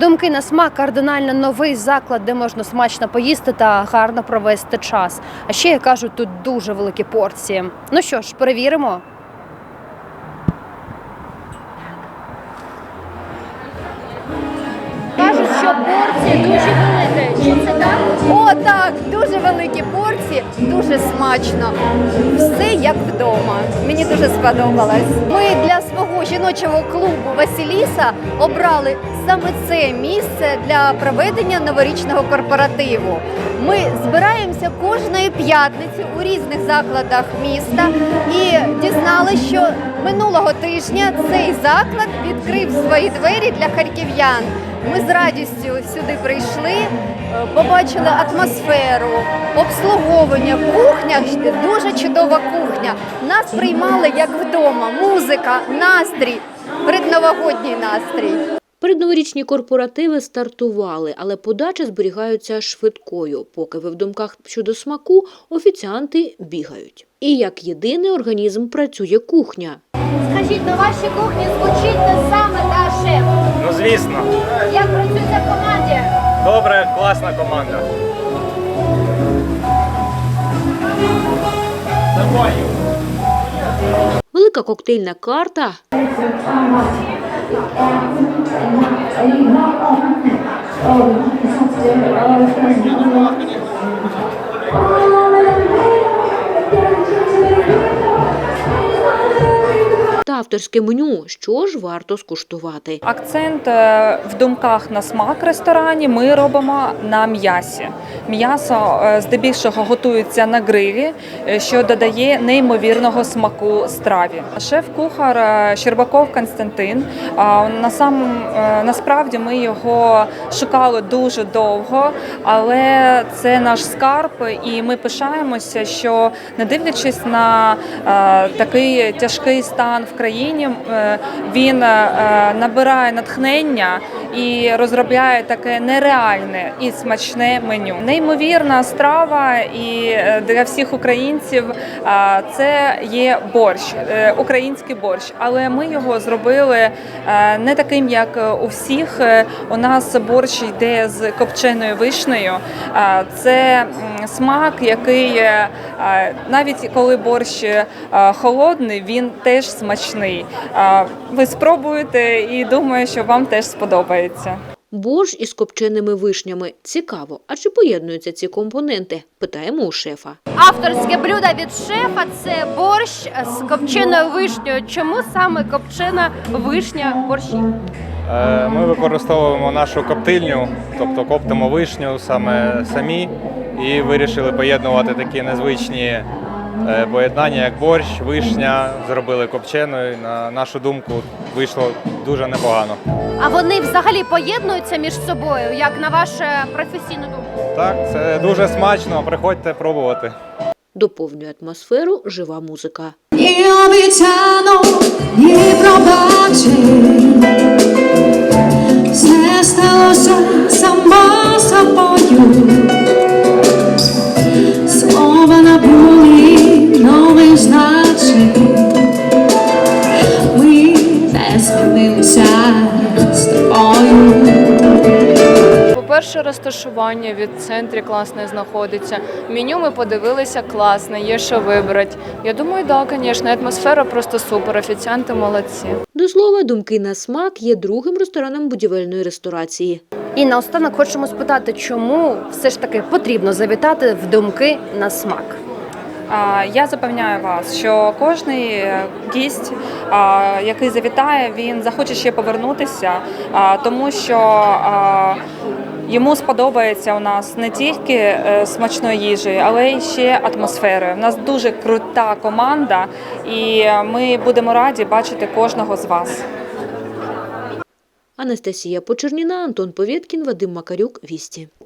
Думки на смак кардинально новий заклад, де можна смачно поїсти та гарно провести час. А ще я кажу, тут дуже великі порції. Ну що ж, перевіримо. Кажуть, що порції дуже великі. Чи це так? О, так, дуже великі порції, дуже смачно. Все як вдома. Мені дуже сподобалось. Ми для свого жіночого клубу Василіса обрали саме це місце для проведення новорічного корпоративу. Ми збираємося кожної п'ятниці у різних закладах міста і дізналися, що минулого тижня цей заклад відкрив свої двері для харків'ян. Ми з радістю сюди прийшли, е, побачили атмосферу, обслуговування, кухня дуже чудова кухня. Нас приймали як вдома, музика, настрій, предновогодній настрій. Передноворічні корпоративи стартували, але подача зберігаються швидкою. Поки ви в думках щодо смаку, офіціанти бігають. І як єдиний організм працює кухня. Скажіть, на вашій кухні звучить те саме, та шеф? Ну звісно, Як працюється в команді? добре, класна команда. Велика коктейльна карта та авторське меню. Що ж варто скуштувати? Акцент е, в думках на смак ресторані ми робимо на м'ясі. М'ясо е, здебільшого готується на грилі, е, що додає неймовірного смаку страві. Шеф-кухар Щербаков Константин. На сам насправді ми його шукали дуже довго, але це наш скарб, і ми пишаємося, що не дивлячись на такий тяжкий стан в країні, е, він е, набирає натхнення і розробляє таке нереальне і смачне меню. Неймовірна страва, і е, для всіх українців е, це є борщ, е, український борщ. Але ми його зробили не таким, як у всіх. У нас борщ йде з копченою вишнею. Це смак, який навіть коли борщ холодний, він теж смачний. Ви спробуєте і думаю, що вам теж сподобається. Борщ із копченими вишнями. Цікаво. А чи поєднуються ці компоненти? Питаємо у шефа. Авторське блюдо від шефа це борщ з копченою вишнею. Чому саме копчена вишня в борщі? Е, Ми використовуємо нашу коптильню, тобто коптимо вишню саме самі, і вирішили поєднувати такі незвичні е, поєднання, як борщ, вишня, зробили копченою. На нашу думку, вийшло дуже непогано. А вони взагалі поєднуються між собою, як на вашу професійну думку? Так, це дуже смачно. Приходьте пробувати. Доповнює атмосферу жива музика. І обіцяно, і пробачень. Не з тобою. По-перше, розташування від центрі класне знаходиться. Меню ми подивилися класне, є що вибрати. Я думаю, так, да, звісно, атмосфера просто супер. Офіціанти молодці. До слова, думки на смак є другим рестораном будівельної ресторації. І наостанок хочемо спитати, чому все ж таки потрібно завітати в думки на смак. Я запевняю вас, що е, гість, який завітає, він захоче ще повернутися, тому що йому сподобається у нас не тільки е, смачної їжі, але й ще атмосфери. У нас дуже крута команда, і ми будемо раді бачити кожного з вас. Анастасія Почерніна, Антон Повєткін, Вадим Макарюк, Вісті.